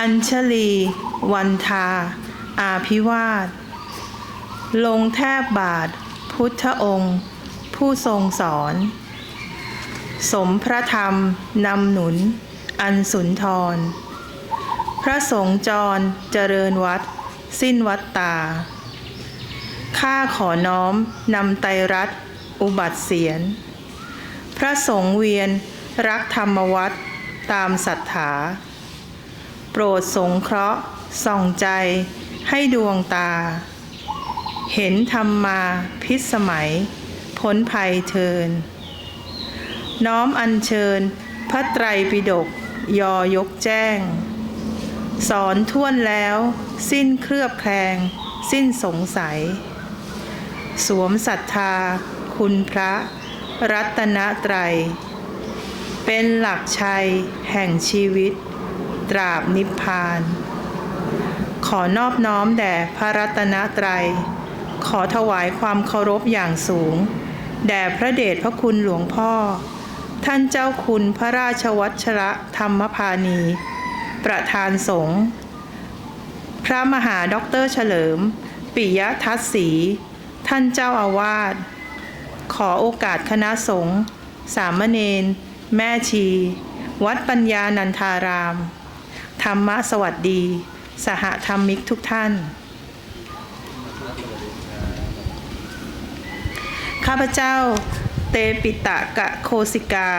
อัญชลี วันทา อาภิวาทลงแทบบาท พุทธองค์ ผู้ทรงสอน สมพระธรรม นำหนุน อันสุนทร พระสงฆ์จรเจริญวัด สิ้นวัดตา ข้าขอน้อม นำไตรัตอุบัติเสียน พระสงฆ์เวียนรักธรรมวัดตามศรัทธา ปรดสงเคราะห์ ส่องใจ ให้ดวงตา เห็นธรรมมาพิสมัย พ้นภัยเทิน น้อมอัญเชิญ พระไตรปิฎกยอยกแจ้ง สอนท่วนแล้ว สิ้นเครือบแคลง สิ้นสงสัย สวมศรัทธา คุณพระ รัตนตรัย เป็นหลักชัยแห่งชีวิต ตราบนิพพาน ขอนอบน้อมแด่พระรัตนตรัย ขอถวายความเคารพอย่างสูง แด่พระเดชพระคุณหลวงพ่อ ท่านเจ้าคุณพระราชวัชระธรรมพานี ประธานสงฆ์พระมหาด็อกเตอร์เฉลิม ปิยทัศสี ท่านเจ้าอาวาส ขอโอกาสคณะสงฆ์สามเณรแม่ชี วัดปัญญานันทาราม ธรรมะสวัสดี สหธรรมิกทุกท่าน ข้าพเจ้าเตปิตะกะโคสิกา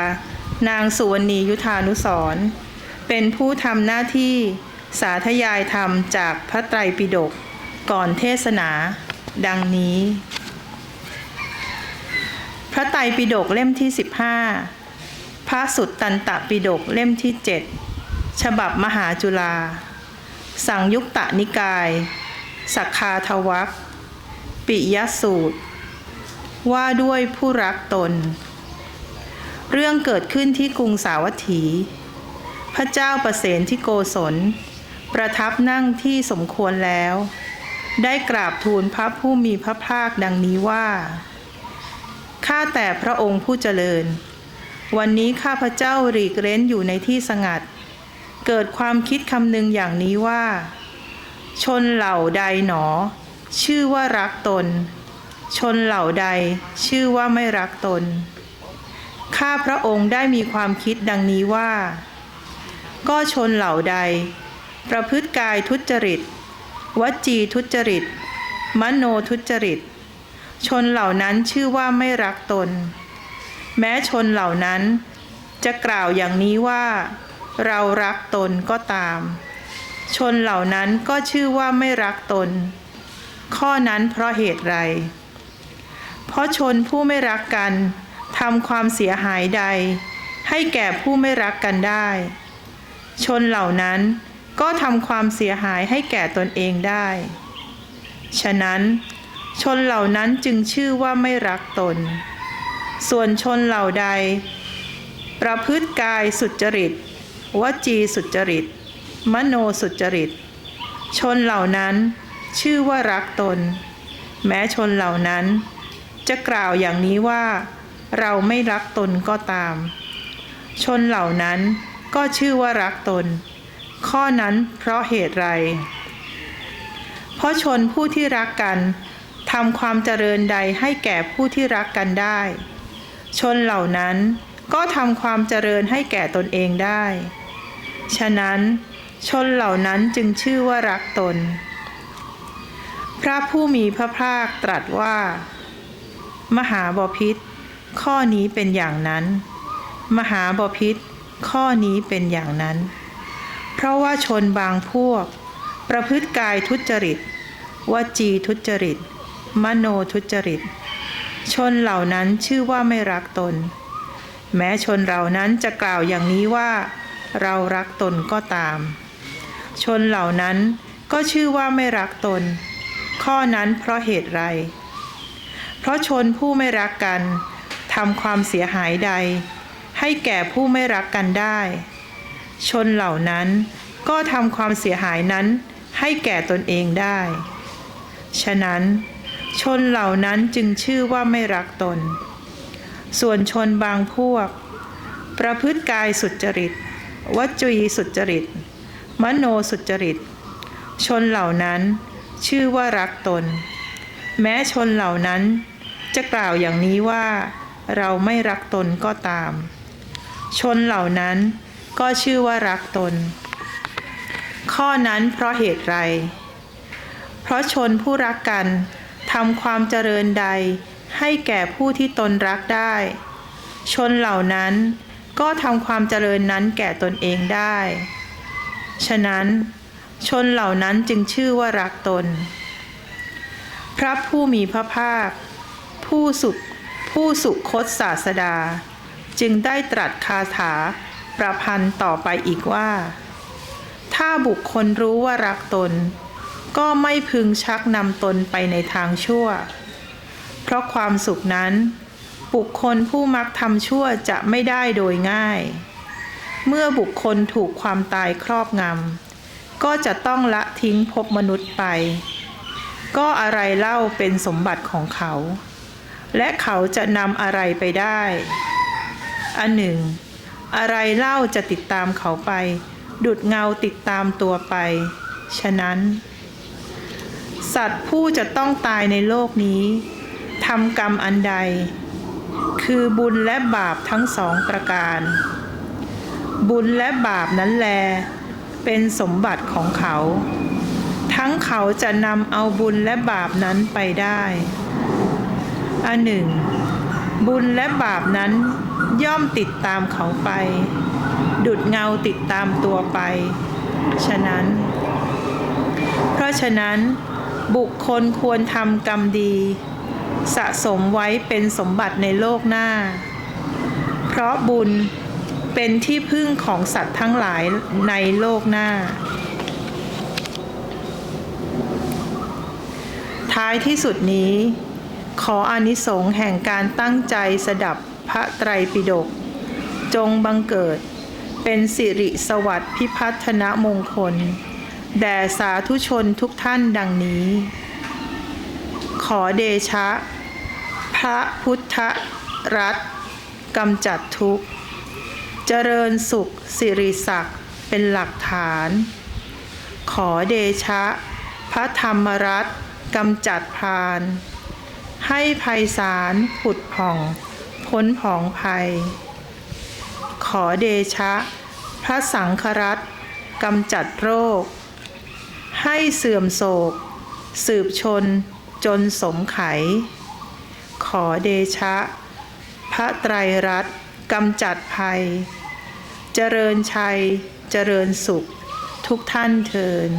นางสุวรรณียุทธานุสรเป็นผู้ทำหน้าที่สาธยายธรรมจากพระไตรปิฎกก่อนเทศนาดังนี้ พระไตรปิฎกเล่มที่ 15 พระสุตตันตปิฎกเล่มที่ 7 ฉบับมหาจุฬาสังยุคตนิกาย สักคาทวักปิยสูตร ว่าด้วยผู้รักตน เรื่องเกิดขึ้นที่กรุงสาวัตถี พระเจ้าประเสนที่โกศล ประทับนั่งที่สมควรแล้ว ได้กราบทูลพระผู้มีพระภาคดังนี้ว่า ข้าแต่พระองค์ผู้เจริญ วันนี้ข้าพระเจ้าหลีกเร้นอยู่ในที่สงัดเเกิดความคิดคำหนึ่งอย่างนี้ว่า ชนเหล่าใดหนอ ชื่อว่ารักตน ชนเหล่าใดชื่อว่าไม่รักตน ข้าพระองค์ได้มีความคิดดังนี้ว่า ก็ชนเหล่าใด ประพฤติกายทุจริตวจีทุจริต มโนทุจริต ชนเหล่านั้นชื่อว่าไม่รักตน แม้ชนเหล่านั้นจะกล่าวอย่างนี้ว่า เรารักตนก็ตาม ชนเหล่านั้นก็ชื่อว่าไม่รักตน ข้อนั้นเพราะเหตุไร เพราะชนผู้ไม่รักกันทำความเสียหายใด ให้แก่ผู้ไม่รักกันได้ ชนเหล่านั้นก็ทำความเสียหายให้แก่ตนเองได้ ฉะนั้น ชนเหล่านั้นจึงชื่อว่าไม่รักตน ส่วนชนเหล่าใด ประพฤติกายสุจริต วจีสุจริต มโนสุจริต ชนเหล่านั้น ชื่อว่ารักตน แม้ชนเหล่านั้น จะกล่าวอย่างนี้ว่า เราไม่รักตนก็ตาม ชนเหล่านั้นก็ชื่อว่ารักตน ข้อนั้นเพราะเหตุไร เพราะชนผู้ที่รักกันทำความเจริญใดให้แก่ผู้ที่รักกันได้ ชนเหล่านั้นก็ทำความเจริญให้แก่ตนเองได้ ฉะนั้นชนเหล่านั้นจึงชื่อว่ารักตน พระผู้มีพระภาคตรัสว่า มหาบพิษข้อนี้เป็นอย่างนั้น มหาบพิษข้อนี้เป็นอย่างนั้น เพราะว่าชนบางพวก ประพฤติกายทุจริตวจีทุจริต มโนทุจริต ชนเหล่านั้นชื่อว่าไม่รักตน แม้ชนเหล่านั้นจะกล่าวอย่างนี้ว่า เรารักตนก็ตาม ชนเหล่านั้นก็ชื่อว่าไม่รักตน ข้อนั้นเพราะเหตุไร เพราะชนผู้ไม่รักกันทำความเสียหายใด ให้แก่ผู้ไม่รักกันได้ ชนเหล่านั้นก็ทำความเสียหายนั้นให้แก่ตนเองได้ ฉะนั้น ชนเหล่านั้นจึงชื่อว่าไม่รักตน ส่วนชนบางพวก ประพฤติกายสุจริต วจีสุจริต มโนสุจริต ชนเหล่านั้นชื่อว่ารักตน แม้ชนเหล่านั้นจะกล่าวอย่างนี้ว่า เราไม่รักตนก็ตาม ชนเหล่านั้นก็ชื่อว่ารักตน ข้อนั้นเพราะเหตุไร เพราะชนผู้รักกันทำความเจริญใดให้แก่ผู้ที่ตนรักได้ ชนเหล่านั้น ก็ทำความเจริญนั้นแก่ตนเองได้ ฉะนั้น ชนเหล่านั้นจึงชื่อว่ารักตน พระผู้มีพระภาค ผู้สุดผู้สุคตศาสดา จึงได้ตรัสคาถาประพันธ์ต่อไปอีกว่า ถ้าบุคคลรู้ว่ารักตน ก็ไม่พึงชักนำตนไปในทางชั่ว เพราะความสุขนั้น บุคคลผู้มักทำชั่วจะไม่ได้โดยง่าย เมื่อบุคคลถูกความตายครอบงำก็จะต้องละทิ้งภพมนุษย์ไป ก็อะไรเล่าเป็นสมบัติของเขา และเขาจะนำอะไรไปได้ อันหนึ่ง อะไรเล่าจะติดตามเขาไป ดุดเงาติดตามตัวไป ฉะนั้น สัตว์ผู้จะต้องตายในโลกนี้ทำกรรมอันใด คือบุญและบาปทั้งสองประการ บุญและบาปนั้นแล เป็นสมบัติของเขา ทั้งเขาจะนำเอาบุญและบาปนั้นไปได้อันหนึ่ง บุญและบาปนั้นย่อมติดตามเขาไป ดุดเงาติดตามตัวไป ฉะนั้น เพราะฉะนั้นบุคคลควรทำกรรมดี สะสมไว้เป็นสมบัติในโลกหน้า เพราะบุญเป็นที่พึ่งของสัตว์ทั้งหลายในโลกหน้า ท้ายที่สุดนี้ ขออานิสงส์แห่งการตั้งใจสดับพระไตรปิฎกจงบังเกิดเป็นสิริสวัสดิ์พิพัฒนมงคล แด่สาธุชนทุกท่านดังนี้ ขอเดชะ พระพุทธรัตน์กำจัดทุกข์ เจริญสุขสิริศักดิ์เป็นหลักฐาน ขอเดชะ พระธรรมรัตน์กำจัดพาน ให้ภัยสารผุดผ่อง พ้นผองภัย ขอเดชะ พระสังฆรัตน์กำจัดโรค ให้เสื่อมโศก สืบชนจนสมไข ขอเดชะ พระไตรรัตน์กำจัดภัย เจริญชัย เจริญสุข ทุกท่านเทิน